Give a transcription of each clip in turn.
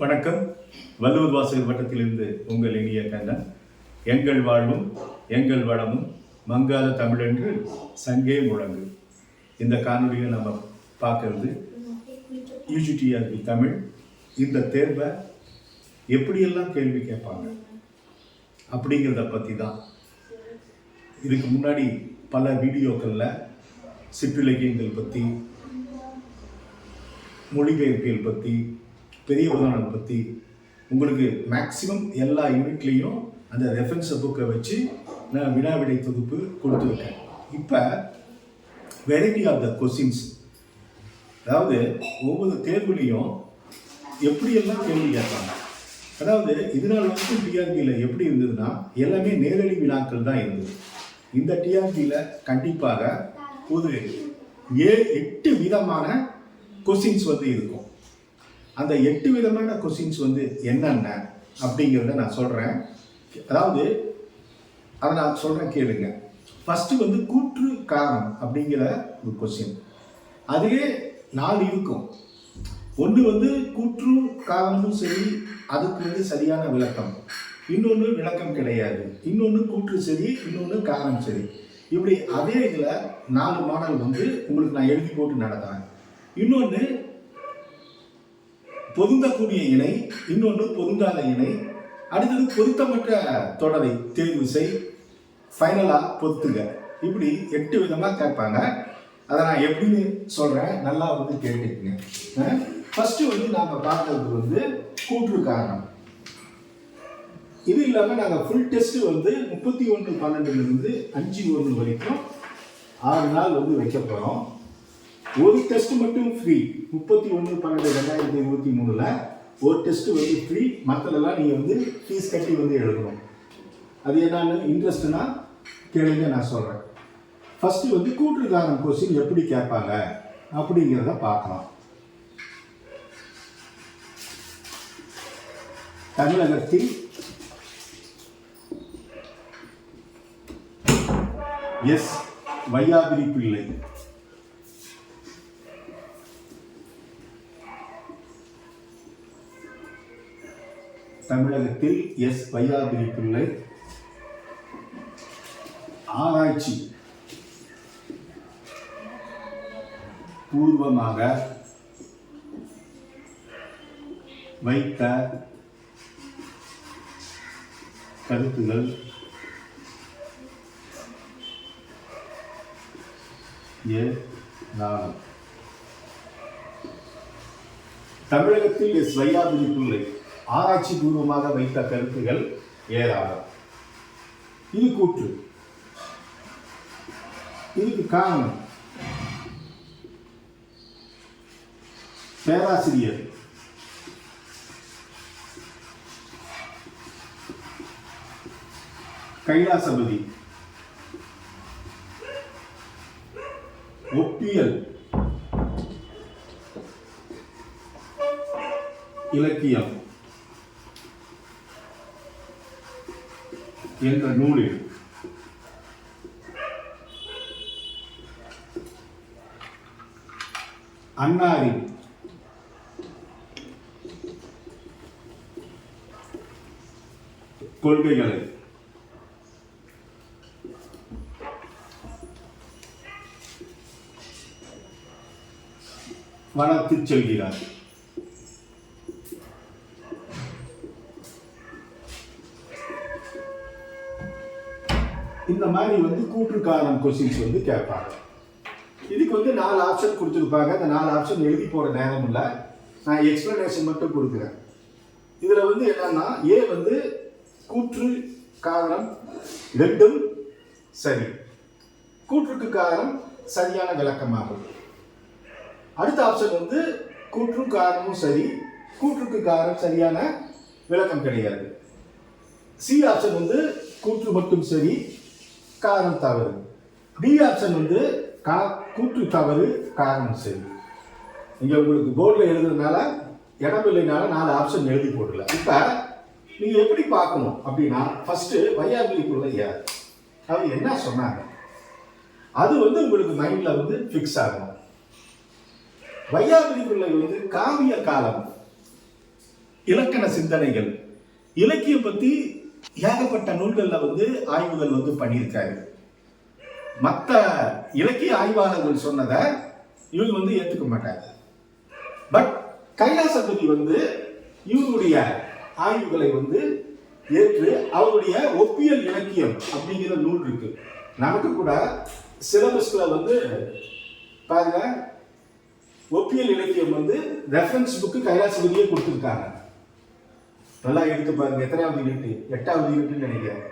வணக்கம். வள்ளுவர் வாசகர் வட்டத்திலிருந்து உங்கள் இனிய கண்ணன் எங்கள் வாழ்வும் எங்கள் வளமும் மங்காத தமிழென்று சங்கே முழங்கு. இந்த காணொலியை நம்ம பார்க்கறது யூஜிடிஆர்பி தமிழ். இந்த தேர்வை எப்படியெல்லாம் கேள்வி கேட்பாங்க? அப்படிங்கிறத பற்றி தான் இதுக்கு முன்னாடி பல வீடியோக்களில் சிற்றிலக்கியங்கள் பற்றி மொழிபெயர்ப்பியல் பற்றி பெரிய உதாரணம் பற்றி உங்களுக்கு மேக்ஸிமம் எல்லா யூனிட்லேயும் அந்த ரெஃபரன்ஸ் புக்கை வச்சு நான் வினாவிடை தொகுப்பு கொடுத்துருக்கேன் இப்போ வெரைட்டி ஆஃப் த கொஸ்டின்ஸ் அதாவது ஒவ்வொரு தேர்வுலேயும் எப்படியெல்லாம் கேள்வி கேட்பாங்க? அதாவது இதனால் வந்து டிஆர்பியில் எப்படி இருந்ததுன்னா எல்லாமே நேரடி வினாக்கள் தான் இருந்தது. இந்த டிஆர்பியில் கண்டிப்பாக ஒரு ஏ எட்டு விதமான கொஸ்டின்ஸ் வந்து இருக்கும். அந்த எட்டு விதமான கொஸ்டின்ஸ் வந்து என்னென்ன அப்படிங்கிறத நான் சொல்கிறேன் அதாவது அதை நான் சொல்கிறேன் கேளுங்க. ஃபஸ்ட்டு வந்து கூற்று காரணம் அப்படிங்கிற ஒரு கொஸ்டின் அதுவே நாலு இருக்கும். ஒன்று வந்து கூற்றும் காரணமும் சரி அதுக்கு வந்து சரியான விளக்கம். இன்னொன்று விளக்கம் கிடையாது. இன்னொன்று கூற்று சரி இன்னொன்று காரணம் சரி. இப்படி அதே இதில் நாலு மாடல் வந்து உங்களுக்கு நான் எழுதி போட்டு நடத்துகிறேன் இன்னொன்று பொருந்தக்கூடிய இணை இன்னொன்று பொருந்தாத இணை. அடுத்தது பொருத்தமற்ற தொடரை தேர்வு செய் ஃபைனலாக பொறுத்துங்க இப்படி எட்டு விதமாக கேட்பாங்க. அதை நான் எப்படின்னு சொல்கிறேன் நல்லா வந்து கேட்டுக்குங்க. ஃபஸ்ட்டு வந்து நாங்கள் பார்க்கறது வந்து கூற்று காரணம். இது இல்லாமல் நாங்கள் ஃபுல் டெஸ்ட்டு வந்து முப்பத்தி ஒன்று பன்னெண்டுலேருந்து அஞ்சு ஒன்று வரைக்கும் ஆறு நாள் வந்து வைக்க போகிறோம் ஒரு டெஸ்ட் மட்டும் ஃப்ரீ முப்பத்தி ஒன்று பன்னெண்டு ரெண்டாயிரத்தி இருபத்தி மூணில் ஒரு டெஸ்ட் வந்து ஃப்ரீ மற்றதெல்லாம் நீங்கள் வந்து ஃபீஸ் கட்டி வந்து எழுதணும். அது என்னன்னு இன்ட்ரெஸ்ட்னா கேளுங்க நான் சொல்கிறேன் ஃபஸ்ட்டு வந்து கூற்றுக்காரன் கொஸ்டின் எப்படி கேட்பாங்க அப்படிங்கிறத பார்க்கலாம் தமிழகத்தில் எஸ் வையாபிரி பிள்ளை தமிழகத்தில் எஸ். வையாபுரி பிள்ளை. ஆராய்ச்சி பூர்வமாக வைத்த கருத்துகள். ஏராளம் தமிழகத்தில் எஸ். வையாபுரி பிள்ளை. ஆராய்ச்சி பூர்வமாக வைத்த கருத்துகள் ஏராளம். இது கூற்று. இதுக்கு காரணம். பேராசிரியர். கைலாசபதி. ஒப்பியல். இலக்கியம். என்ற நூலில் அன்னாரின் கொள்கைகளை. வளர்த்துச் செல்கிறார். மாதிரி கூற்றுக்காரன் கொஸ்டின்ஸ் வந்து கேட்பாங்க. இதுக்கு வந்து நாலு ஆப்ஷன் கொடுத்துருப்பாங்க. அந்த நாலு ஆப்ஷன் எழுதி போகிற நேரம் இல்லை நான் எக்ஸ்பிளனேஷன் மட்டும் கொடுக்குறேன். இதில் வந்து என்னன்னா ஏ வந்து கூற்று காரணம் ரெண்டும் சரி. கூற்றுக்கு காரணம் சரியான விளக்கமாகும். அடுத்த ஆப்ஷன் வந்து கூற்றும் காரணமும் சரி. கூற்றுக்கு காரணம் சரியான விளக்கம் கிடையாது. சி ஆப்ஷன் வந்து கூற்று மட்டும் சரி. காரணம் தவறு. டி ஆப்ஷன் வந்து கா கூற்று தவறு காரணம் சரி. இங்கே உங்களுக்கு போர்டில் எழுதுறதுனால இடம் இல்லைனால நாலு ஆப்ஷன் எழுதி போடல. இப்போ நீங்கள் எப்படி பார்க்கணும் அப்படின்னா ஃபஸ்ட்டு வையாபிலிக்குள்ள யார் அவர் என்ன சொன்னாங்க? அது வந்து உங்களுக்கு மைண்டில் வந்து ஃபிக்ஸ் ஆகணும். வையாபுரி பிள்ளை வந்து காவிய காலம் இலக்கண சிந்தனைகள் இலக்கியம் பற்றி ஏகப்பட்ட நூல்களில் வந்து ஆய்வுகள் வந்து பண்ணியிருக்காரு. மற்ற இலக்கிய ஆய்வாளர்கள் சொன்னதை இவங்க வந்து ஏற்றுக்க மாட்டாங்க பட் கைலாசபதி வந்து இவருடைய ஆய்வுகளை வந்து ஏற்று அவருடைய ஒப்பியல் இலக்கியம் அப்படிங்கிற நூல் இருக்கு. நமக்கு கூட சிலபஸ்ல வந்து பாருங்க ஒப்பியல் இலக்கியம் வந்து ரெஃபரன்ஸ் புக்கு கைலாசபதியே கொடுத்துருக்காங்க. நல்லா எடுத்து பாருங்க. எத்தனாவது யூனிட் எட்டாவது யூனிட்னு நினைக்கிறேன்.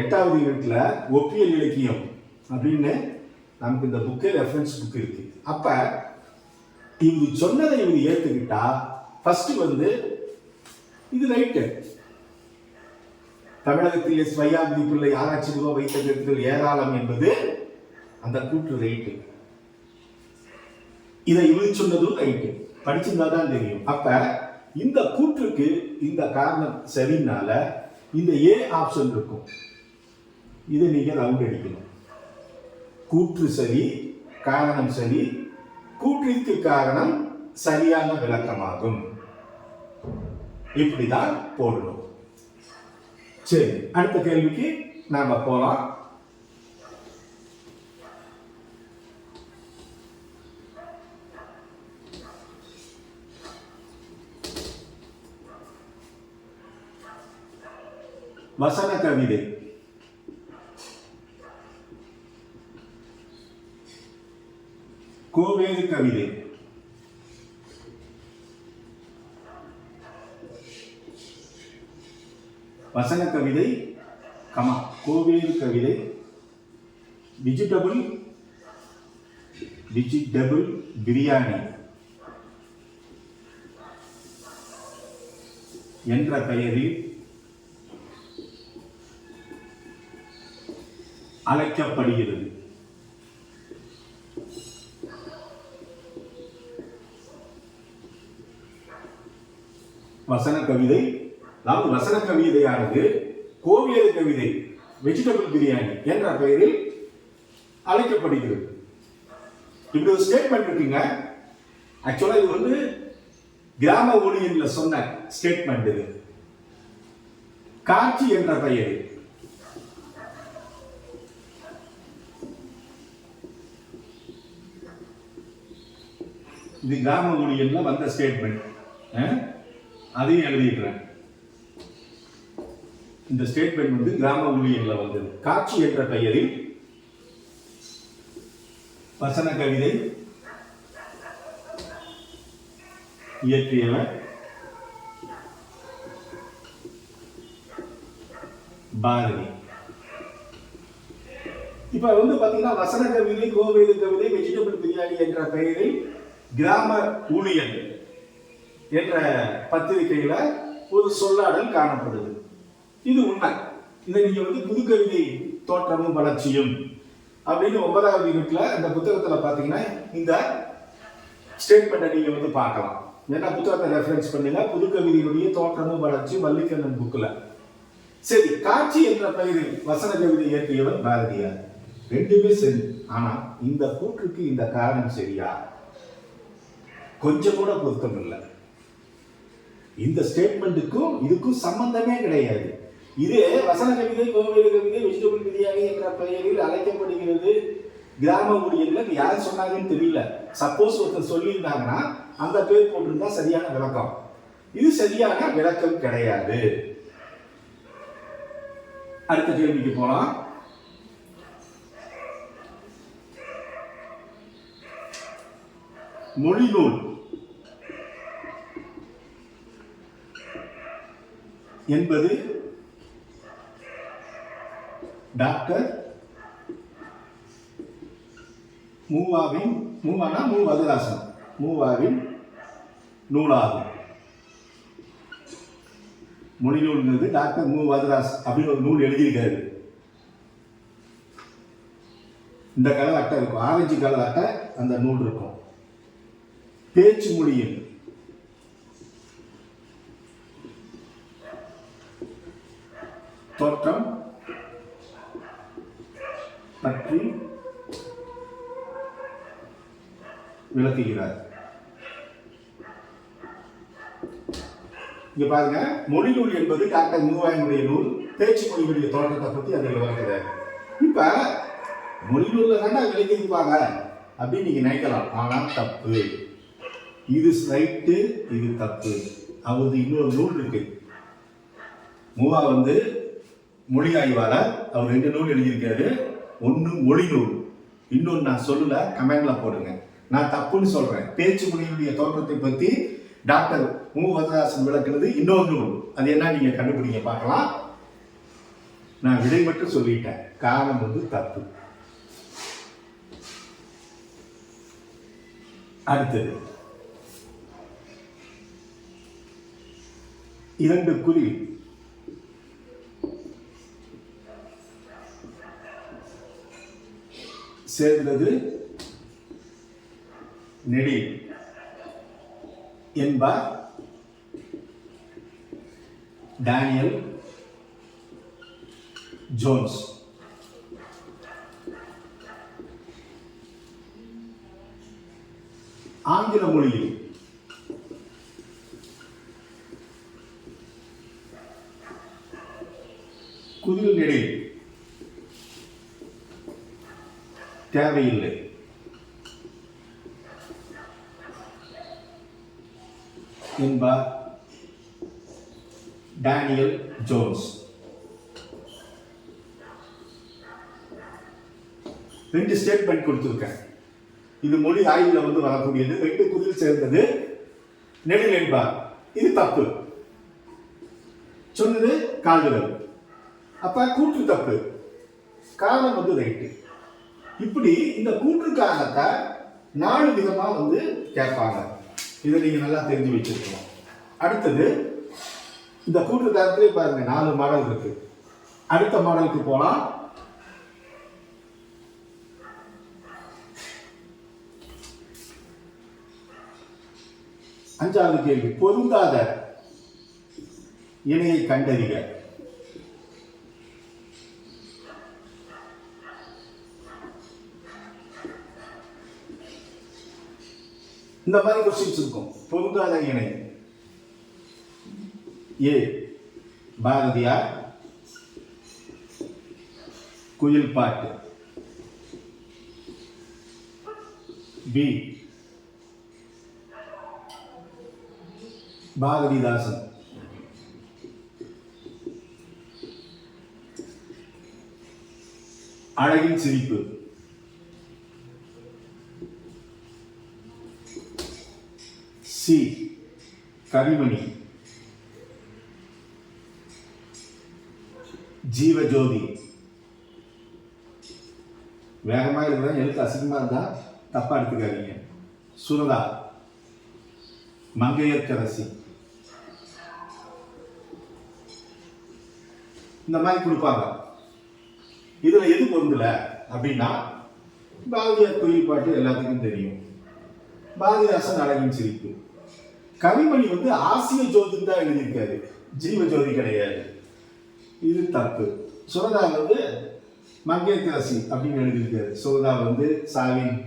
எட்டாவது யூனிட்ல ஒப்பியல் இலக்கியம் அப்படின்னு நமக்கு இந்த புக்கு ரெஃபரன்ஸ் புக் இருக்கு. அப்ப இவங்க சொன்னதை இவங்க ஏத்துக்கிட்டா ஃபர்ஸ்ட் வந்து இது ரைட்டு தமிழகத்தில் எஸ் வையாபதி பிள்ளை ஆராய்ச்சி ரூபா வைத்த கருத்துக்கள் ஏராளம் என்பது அந்த கூட்டு ரைட்டு இதை இவங்க சொன்னதும் ரைட்டு படிச்சிருந்தா தான் தெரியும். அப்ப இந்த கூற்றுக்கு இந்த காரணம் சரினால இந்த ஏ ஆப்ஷன் இருக்கும். இதை நீங்கள் ரவுண்ட் அடிக்கணும். கூற்று சரி காரணம் சரி. கூற்றிற்கு காரணம் சரியான விளக்கமாகும். இப்படிதான் போடணும். சரி அடுத்த கேள்விக்கு நாம போலாம். வசன கவிதை கோவேறு கவிதை வசன கவிதை கமா கோவேறு கவிதை விஜிடபிள் விஜிடபிள் பிரியாணி. என்ற பெயரில் அழைக்கப்படுகிறது. வசன கவிதை அதாவது வசன கவிதையானது கோவியல் கவிதை வெஜிடபிள் பிரியாணி என்ற பெயரில் அழைக்கப்படுகிறது. இப்படி ஒரு ஸ்டேட்மெண்ட் இருக்குங்க. ஆக்சுவலா இது வந்து கிராம ஊழியர்ல சொன்ன ஸ்டேட்மெண்ட் இது. காட்சி என்ற பெயரில். இது கிராம ஊழியர்ல வந்த ஸ்டேட்மெண்ட் அதையும் எழுதிடுறேன் இந்த ஸ்டேட்மெண்ட் வந்து கிராம ஊழியர்ல வந்தது. காட்சி என்ற பெயரில் வசன கவிதை இயற்றியவர் பாரதி. இப்ப வந்து பாத்தீங்கன்னா வசன கவிதை கோவேது கவிதை வெஜிடபிள் பிரியாணி என்ற பெயரில் கிராம ஊழியர் என்ற பத்திரிகையில ஒரு சொல்லாடல் காணப்படுது. இது உண்மை. இதை நீங்க வந்து புதுக்கவிதை தோற்றமும் வளர்ச்சியும் அப்படின்னு ஒன்பதாவது யூனிட்ல இந்த புத்தகத்துல பாத்தீங்கன்னா இந்த ஸ்டேட்மெண்ட்டை நீங்க வந்து பார்க்கலாம். ஏன்னா புத்தகத்தை ரெஃபரன்ஸ் பண்ணுங்க. புது தோற்றமும் வளர்ச்சி வள்ளிக்கண்ணன் புக்கில் சரி காட்சி என்ற பெயரில் வசன கவிதை இயற்றியவர் பாரதியார். ரெண்டுமே சரி. ஆனா இந்த கூற்றுக்கு இந்த காரணம் சரியா? கொஞ்சம் கூட பொருத்தம் இல்லை. இந்த ஸ்டேட்மெண்ட்டுக்கும் இதுக்கும் சம்பந்தமே கிடையாது. இது வசன கவிதை கோவில கவிதை வெஜிடபிள் பிரியாணி என்ற பெயரில் அழைக்கப்படுகிறது. கிராம ஊழியர்ல யார் சொன்னாங்கன்னு தெரியல. சப்போஸ் ஒருத்தர் சொல்லியிருந்தாங்கன்னா அந்த பேர் போட்டிருந்தா சரியான விளக்கம். இது சரியான விளக்கம் கிடையாது. அடுத்த கேள்விக்கு போலாம். மொழி நூல். என்பது டாக்டர் மூவாவின் மூவானா? மூ வதராசன் மூவாவின் நூலாகும். மொழி டாக்டர் மு வதராஸ் அப்படின்னு ஒரு நூல் எழுதியிருக்காரு இந்த கலர் அட்டை இருக்கும். ஆரஞ்சு கலர் அட்டை அந்த நூல் இருக்கும். பேச்சு மொழியில் தோற்றம் பற்றி விளக்குகிறார். இங்க பாருங்க மொழி நூல் என்பது டாக்டர் மூவாயினுடைய நூல் பேச்சு மொழிகளுடைய தோற்றத்தை பத்தி அதில் வருகிறது இப்ப மொழி நூல்ல தானே விளக்கிருப்பாங்க அப்படின்னு நீங்க நினைக்கலாம். ஆனா தப்பு. இது ரைட்டு இது தப்பு. அவரது இன்னொரு நூல் இருக்கு. மூவா வந்து மொழி ஆய்வாளர். அவர் ரெண்டு நூல் எழுதியிருக்காரு. ஒன்று மொழி நூல். இன்னொன்று நான் சொல்லல கமெண்ட்ல போடுங்க. நான் தப்புன்னு சொல்றேன். பேச்சு மொழியினுடைய தோற்றத்தை பத்தி டாக்டர் மு. வரதாசன் இன்னொரு நூல். அது என்ன நீங்க கண்டுபிடிங்க பார்க்கலாம். நான் விடை மட்டும் சொல்லிட்டேன். காரணம் வந்து தப்பு. அடுத்தது. இரண்டு குறி சேர்ந்தது நெடி என்பார் டேனியல் ஜோன்ஸ். ஆங்கில மொழியில் குதில் நெடி தேவையில்லை. என்பார் டேனியல் ஜோன்ஸ் ரெண்டு ஸ்டேட்மெண்ட் கொடுத்துருக்கேன். இது மொழி ஆய்வில் வந்து வரக்கூடியது. ரெண்டு குதில் சேர்ந்தது நெடில் என்பார் இது தப்பு. சொன்னது கால்விரல் அப்ப கூற்று தப்பு. காரணம் வந்து ரைட்டு இப்படி இந்த கூற்று காரணத்தை நாலு விதமா வந்து கேட்பாங்க. இதை நீங்க நல்லா தெரிஞ்சு வச்சிருக்கணும். அடுத்தது இந்த கூற்று காரணத்திலே பாருங்க நாலு மாடல் இருக்கு. அடுத்த மாடலுக்கு போலாம். அஞ்சாவது கேள்வி பொருந்தாத இணையை கண்டறிக. இந்த மாதிரி கொஸ்டின்ஸ் இருக்கும். பொருந்தாத இணை. ஏ பாரதியார். குயில் பாட்டு. பி பாரதிதாசன். அழகின் சிரிப்பு. சி கரிமணி. ஜீவஜோதி. வேகமாக இருக்கிறதா எழுத்து அசிங்கமாக இருந்தால் தப்பாக எடுத்துக்காதீங்க. சுரதா. மங்கையர்கரசி. இந்த மாதிரி கொடுப்பாங்க. இதில் எது பொருந்தல? அப்படின்னா பாரதியார் கோயில் பாட்டு எல்லாத்துக்கும் தெரியும். பாரதிதாசன் அழகின் சிரிப்பு. கவிமணி வந்து ஆசிய ஜோதின்னு தான் எழுதியிருக்காரு. ஜீவ ஜோதி கிடையாது. இது தப்பு. சுரதா வந்து மங்கேத்ராசி அப்படின்னு எழுதியிருக்காரு. சுரதா வந்து சாவின்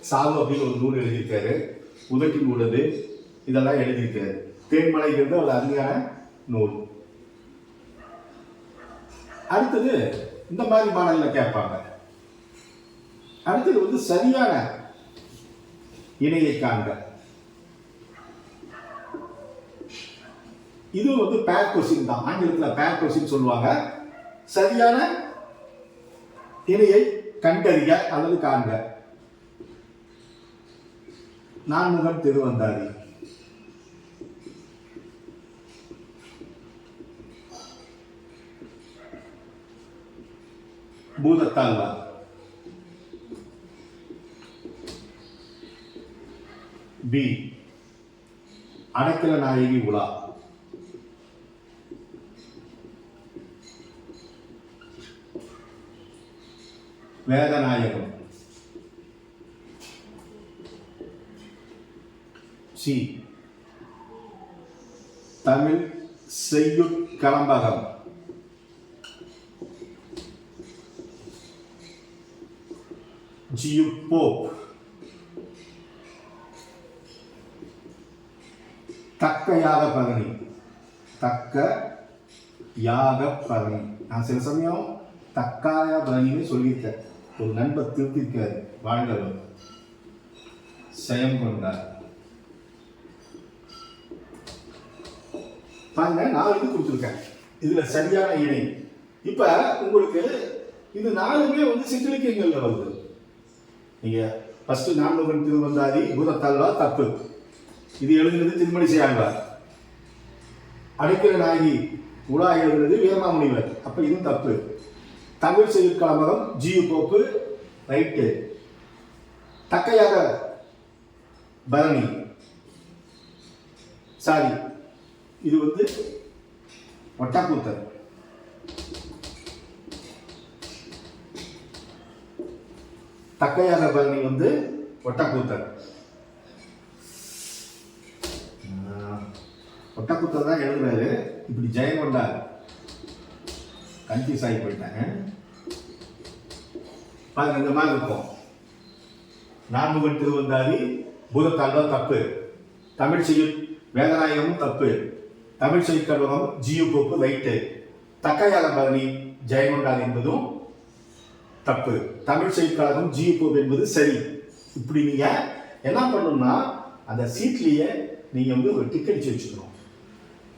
சாவு அப்படின்னு ஒரு நூல் எழுதியிருக்காரு. உதட்டில் உள்ளது இதெல்லாம் எழுதியிருக்காரு. தேன்மலைங்கிறது அவள் அருமையான நூல். அடுத்தது இந்த மாதிரி மாடல்ல கேட்பாங்க. அடுத்தது வந்து சரியான இணையை காண்க. இது வந்து பேர் கொஸ்டின் தான். ஆங்கிலத்தில் பேர் கொஸ்டின் சொல்லுவாங்க. சரியான இணையை கண்டறிய அல்லது காண்க. நான்முகன் திருவந்தாதி பூதத்தாழ்வார். பி அடைக்கல நாயகி உலா வேதநாயகம் சி தமிழ் செய்யுட் கலம்பகம் ஜியு போப் தக்க யாக பரணி. தக்க யாக பரணி. நான் சில சமயம் தக்காய பரணின்னு சொல்லியிருக்கேன். ஒரு நண்பர் திருத்திருக்காரு வாழ்ந்தவர். செயம் கொண்டார். பாருங்க நான் இது கொடுத்துருக்கேன். இதுல சரியான இணை. இப்ப உங்களுக்கு இது நாலுமே வந்து சிற்றிலக்கியங்கள்ல வருது. நீங்க ஃபர்ஸ்ட் நான்முகன் திருவந்தாதி பூதத்தாழ்வா தப்பு. இது எழுதுனது திருமணி செய்யாங்களார் அடைக்கிற நாயகி உலா எழுதுனது வீரமாமுனிவர் அப்போ இதுவும் தப்பு. தமிழ் செய்யுள் கலமகம் G U Pope right. தக்கையாக Bharani. Sorry இது வந்து ஒட்டக்கூத்தர் தக்கையாக பரணி வந்து ஒட்டக்கூத்தர் ஒட்டக்கூத்தர் தான் எழுதுறாரு இப்படி ஜெயங்கொண்டார் கன்ஃபியூஸ் ஆகி போயிட்டாங்க. பாருங்க இந்த மாதிரி இருக்கும். நான்முகன் திருவந்தாதி பூதத்தாழ்வா தப்பு. தமிழ் செய்யுள் வேதநாயகமும் தப்பு. தமிழ் செய்யுட்கழகம் ஜியு கோப்பு ரைட்டு. தக்கையாக பரணி ஜெயங்கொண்டார் என்பதும் தப்பு. தமிழ் செய்யுட்கழகம் ஜியு கோப்பு என்பது சரி. இப்படி நீங்க என்ன பண்ணணும்னா அந்த சீட்லேயே நீங்கள் வந்து ஒரு டிக்கெட் வச்சுக்கணும்.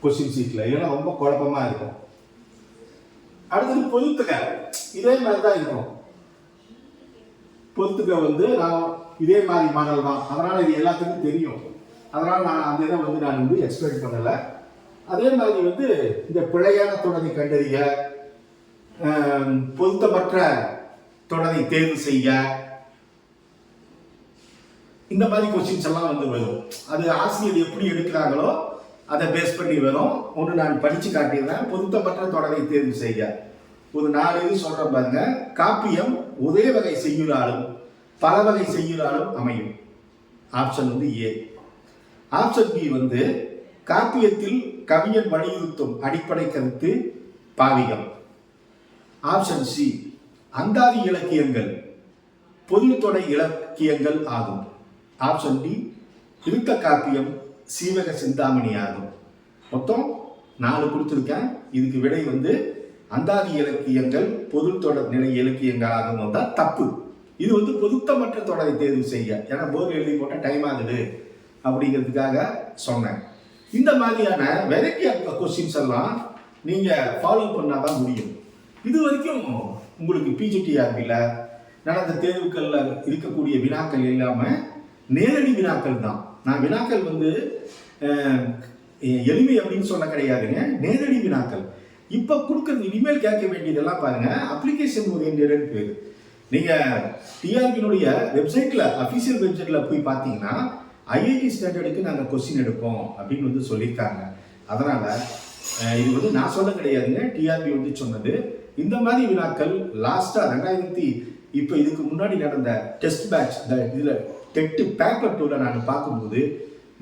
கொஸ்டின் சீட்டில் ஏன்னா ரொம்ப குழப்பமாக இருக்கும். அடுத்தது பொதுத்துக்க இதே மாதிரி தான் இருக்கும். பொதுத்துக்க வந்து நான் இதே மாதிரி மாடல் தான். அதனால் இது எல்லாத்துக்கும் தெரியும். அதனால் நான் அந்த இதை வந்து நான் வந்து எக்ஸ்பிளைன் பண்ணலை. அதே மாதிரி வந்து இந்த பிழையான தொடரை கண்டறிய பொருத்தமற்ற தொடரை தேர்வு செய்ய இந்த மாதிரி கொஸ்டின்ஸ் எல்லாம் வந்து வரும். அது ஆசிரியர் எப்படி எடுக்கிறாங்களோ அதை பேஸ் பண்ணி வரும். ஒன்று நான் படித்து காட்டியிருந்தேன் பொருத்தப்பட்ட தொடரை தேர்வு செய்ய ஒரு நாலு இது சொல்கிறேன் பாருங்க. காப்பியம் ஒரே வகை செய்யுளாலும் பல வகை செய்யுளாலும் அமையும். ஆப்ஷன் வந்து ஏ ஆப்ஷன் பி வந்து காப்பியத்தில் கவிஞன் வலியுறுத்தும் அடிப்படை கருத்து பாவிகம். ஆப்ஷன் சி அந்தாதி இலக்கியங்கள் பொதுத்தொடை இலக்கியங்கள் ஆகும். ஆப்ஷன் டி திருத்த காப்பியம் சீவக சிந்தாமணி ஆகும் மொத்தம் நாலு கொடுத்துருக்கேன். இதுக்கு விடை வந்து அந்தாதி இலக்கியங்கள் பொது தொடர் நிலை இலக்கியங்கள் தான் தப்பு. இது வந்து பொருத்தமற்ற தொடரை தேர்வு செய்ய ஏன்னா போர் எழுதி போட்டால் டைம் ஆகுது. அப்படிங்கிறதுக்காக சொன்னேன். இந்த மாதிரியான வெரைட்டி ஆஃப் கொஸ்டின்ஸ் எல்லாம் நீங்கள் ஃபாலோ பண்ணால் தான் முடியும். இது வரைக்கும் உங்களுக்கு பிஜிடிஆர்பியில் நடந்த தேர்வுகளில் இருக்கக்கூடிய வினாக்கள் இல்லாமல் நேரடி வினாக்கள் தான். நான் வினாக்கள் வந்து எளிமை அப்படின்னு சொல்ல கிடையாதுங்க. நேரடி வினாக்கள். இப்போ கொடுக்குறது இனிமேல் கேட்க வேண்டியதெல்லாம் பாருங்க. அப்ளிகேஷன் ஓரியன்டட் பேர். நீங்கள் டிஆர்பியினுடைய வெப்சைட்டில் அஃபிஷியல் வெப்சைட்டில் போய் பார்த்தீங்கன்னா ஐஐடி ஸ்டாண்டர்டுக்கு நாங்கள் கொஸ்டின் எடுப்போம் அப்படின்னு வந்து சொல்லியிருக்காங்க. அதனால் இது வந்து நான் சொல்ல கிடையாதுங்க. டிஆர்பி வந்து சொன்னது. இந்த மாதிரி வினாக்கள் லாஸ்ட்டாக ரெண்டாயிரத்தி இப்போ இதுக்கு முன்னாடி நடந்த டெஸ்ட் பேட்ச் இந்த இதில் டெட்டு பேப்பர் டூவில் நான் பார்க்கும்போது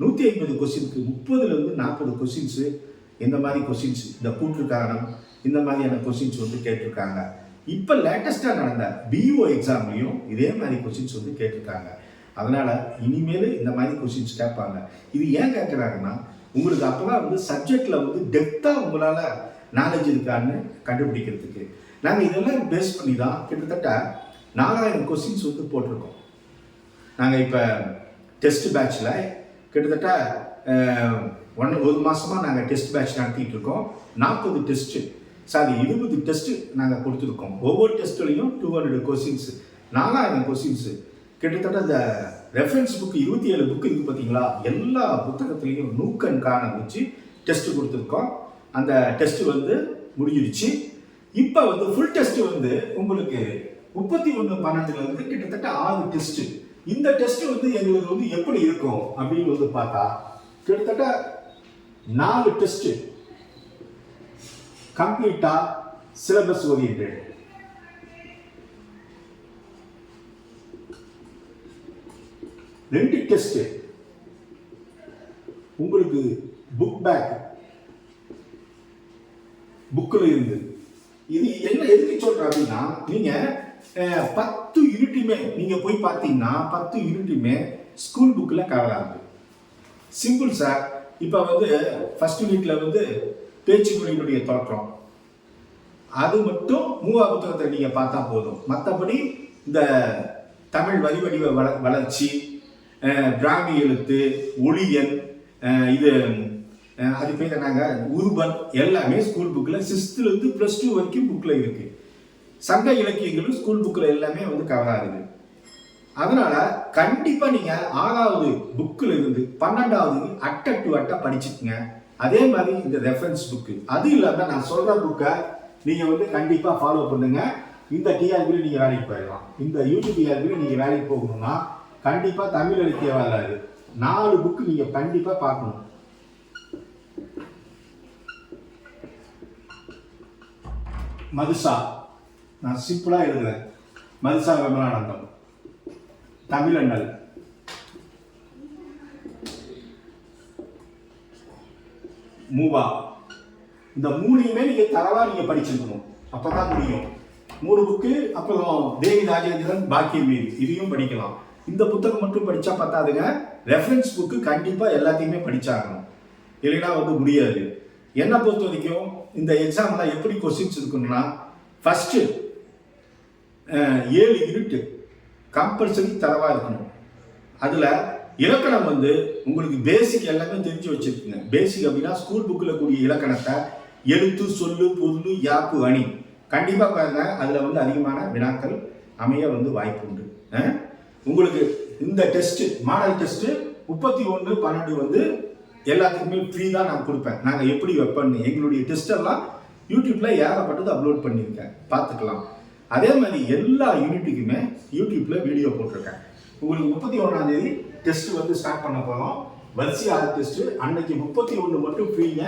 நூற்றி ஐம்பது கொஸ்டினுக்கு முப்பதுலேருந்து நாற்பது கொஸ்டின்ஸு இந்த மாதிரி கொஸ்டின்ஸ் இந்த கூற்று காரணம் இந்த மாதிரியான கொஸ்டின்ஸ் வந்து கேட்டிருக்காங்க. இப்போ லேட்டஸ்ட்டாக நடந்த பிஇஓ எக்ஸாம்லையும் இதே மாதிரி கொஸ்டின்ஸ் வந்து கேட்டிருக்காங்க. அதனால் இனிமேல் இந்த மாதிரி கொஸ்டின்ஸ் கேட்பாங்க. இது ஏன் கேட்குறாங்கன்னா உங்களுக்கு அப்போ தான் வந்து சப்ஜெக்டில் வந்து டெப்த்தாக உங்களால் நாலேஜ் இருக்கான்னு கண்டுபிடிக்கிறதுக்கு. நாங்கள் இதெல்லாம் பேஸ் பண்ணி தான் கிட்டத்தட்ட நாலாயிரம் கொஸ்டின்ஸ் வந்து போட்டிருக்கோம். நாங்கள் இப்போ டெஸ்ட் பேட்சில் கிட்டத்தட்ட அஹ், ஒன் ஒரு மாதமாக நாங்கள் டெஸ்ட் பேட்ச் நடத்திட்டு இருக்கோம். நாற்பது டெஸ்ட்டு சாரி இருபது டெஸ்ட்டு நாங்கள் கொடுத்துருக்கோம். ஒவ்வொரு டெஸ்ட்லேயும் டூ ஹண்ட்ரட் கொஸ்டின்ஸ் நாலாயிரம் கொஸ்டின்ஸு கிட்டத்தட்ட இந்த ரெஃபரன்ஸ் புக்கு இருபத்தி ஏழு புக்கு இருக்குது பார்த்தீங்களா எல்லா புத்தகத்துலேயும் நூக்கன் காரணம் வச்சு டெஸ்ட்டு கொடுத்துருக்கோம். அந்த டெஸ்ட்டு வந்து முடிஞ்சிருச்சு. இப்போ வந்து ஃபுல் டெஸ்ட்டு வந்து உங்களுக்கு முப்பத்தி ஒன்று பன்னெண்டுல வந்து கிட்டத்தட்ட ஆறு டெஸ்ட்டு இந்த டெஸ்ட் வந்து எங்களுக்கு வந்து எப்படி இருக்கும் அப்படின்னு வந்து பார்த்தா கிட்டத்தட்ட நாலு டெஸ்ட் கம்ப்ளீட்டா சிலபஸ் ஓரியன்ட் ரெண்டு டெஸ்ட் உங்களுக்கு புக் பேக் புக்கில் இருந்து. இது என்ன எதுக்கு சொல்றேன் அப்படின்னா நீங்க பத்து யூனிட்டுமே நீங்கள் போய் பார்த்தீங்கன்னா பத்து யூனிட்டுமே ஸ்கூல் புக்கில் கவர் ஆகுது. சிம்பிள் சார் இப்போ வந்து ஃபர்ஸ்ட் யூனிட்ல வந்து பேச்சு மொழியினுடைய தோற்றம். அது மட்டும் மூவா புத்தகத்தை நீங்கள் பார்த்தா போதும். மற்றபடி இந்த தமிழ் வரி வடிவ வள வளர்ச்சி பிராமி எழுத்து ஒளியன் இது அது பேர் என்னங்க? உருபன் எல்லாமே ஸ்கூல் புக்கில் சிக்ஸ்த்துலேருந்து ப்ளஸ் டூ வரைக்கும் புக்கில் இருக்குது சங்க இலக்கியங்களும் ஸ்கூல் புக்கில் எல்லாமே வந்து கவர் ஆகுது அதனால கண்டிப்பா நீங்க ஆறாவது புக்கில் இருந்து பன்னெண்டாவது அட்டை டு அட்டை படிச்சுக்கங்க. அதே மாதிரி இந்த ரெஃபரன்ஸ் புக்கு அது இல்லாம நான் சொல்ற புக்கை நீங்க வந்து கண்டிப்பா ஃபாலோ பண்ணுங்க. இந்த டிஆர்பியில் நீங்க வேலைக்கு போயிடலாம். இந்த யூடியூப் டிஆர்பியில் நீங்க வேலைக்கு போகணும்னா கண்டிப்பா தமிழ் எழுத்திய வராது நாலு புக்கு நீங்க கண்டிப்பா பார்க்கணும். மதுசா. நான் சிம்பிளாக எழுதுகிறேன் மதுசா விமலானந்தம் தமிழண்ணல் மூவா. இந்த மூணையுமே நீங்கள் தரவாக நீங்கள் படிச்சிருக்கணும். அப்போ தான் முடியும். மூணு புக்கு அப்புறம் தேவி ராஜேந்திரன் பாக்கிய மீறி இதையும் படிக்கலாம். இந்த புத்தகம் மட்டும் படித்தா பத்தாதுங்க. ரெஃபரன்ஸ் புக்கு கண்டிப்பாக எல்லாத்தையுமே படித்தாகணும் இல்லைன்னா வந்து முடியாது. என்னை பொறுத்த வரைக்கும் இந்த எக்ஸாம்ல எப்படி கொஸ்டின்ஸ் இருக்குன்னா ஃபஸ்ட்டு ஏழு யூனிட் கம்பல்சரி தரவாக இருக்கணும். அதில் இலக்கணம் வந்து உங்களுக்கு பேசிக் எல்லாமே தெரிஞ்சு வச்சுருக்குங்க. பேசிக் அப்படின்னா ஸ்கூல் புக்கில் கூடிய இலக்கணத்தை எழுத்து சொல்லு பொருள் யாப்பு அணி. கண்டிப்பாக பாருங்க அதில் வந்து அதிகமான வினாக்கள் அமைய வந்து வாய்ப்பு உண்டு. உங்களுக்கு இந்த டெஸ்ட்டு மாடல் டெஸ்ட்டு முப்பத்தி ஒன்று பன்னெண்டு வந்து எல்லாத்துக்குமே ஃப்ரீ தான் நான் கொடுப்பேன். நாங்கள் எப்படி வைப்பேன்னு எங்களுடைய டெஸ்டெல்லாம் யூடியூப்பில் ஏகப்பட்டது அப்லோட் பண்ணியிருக்கேன். பார்த்துக்கலாம். அதே மாதிரி எல்லா யூனிட்டுக்குமே யூடியூப்ல வீடியோ போட்டிருக்கேன். உங்களுக்கு முப்பத்தி ஒன்றாம் தேதி டெஸ்ட் வந்து ஸ்டார்ட் பண்ண போகிறோம் வரிசை ஆறு டெஸ்ட் அன்னைக்கு முப்பத்தி ஒன்று மட்டும் ஃப்ரீங்க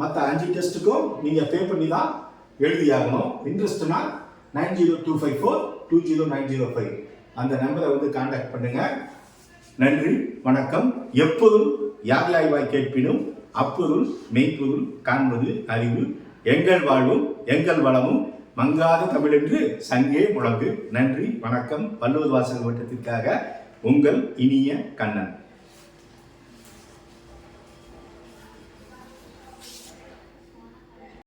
மற்ற அஞ்சு டெஸ்ட்டுக்கும் நீங்கள் பே பண்ணி தான் எழுதியாகணும் இன்ட்ரெஸ்ட்னா nine zero two five four two zero nine zero five அந்த நம்பரை வந்து காண்டாக்ட் பண்ணுங்க. நன்றி வணக்கம். எப்போதும் யார் யாய்வாய் கேட்பினும் அப்பொருள் மெய்ப்பொருள் காண்பது அறிவு எங்கள் வாழ்வும் எங்கள் வளமும் மங்காத தமிழென்று சங்கே முழங்கு. நன்றி வணக்கம். வள்ளுவர் வாசக வட்டத்திற்காக உங்கள் இனிய கண்ணன்.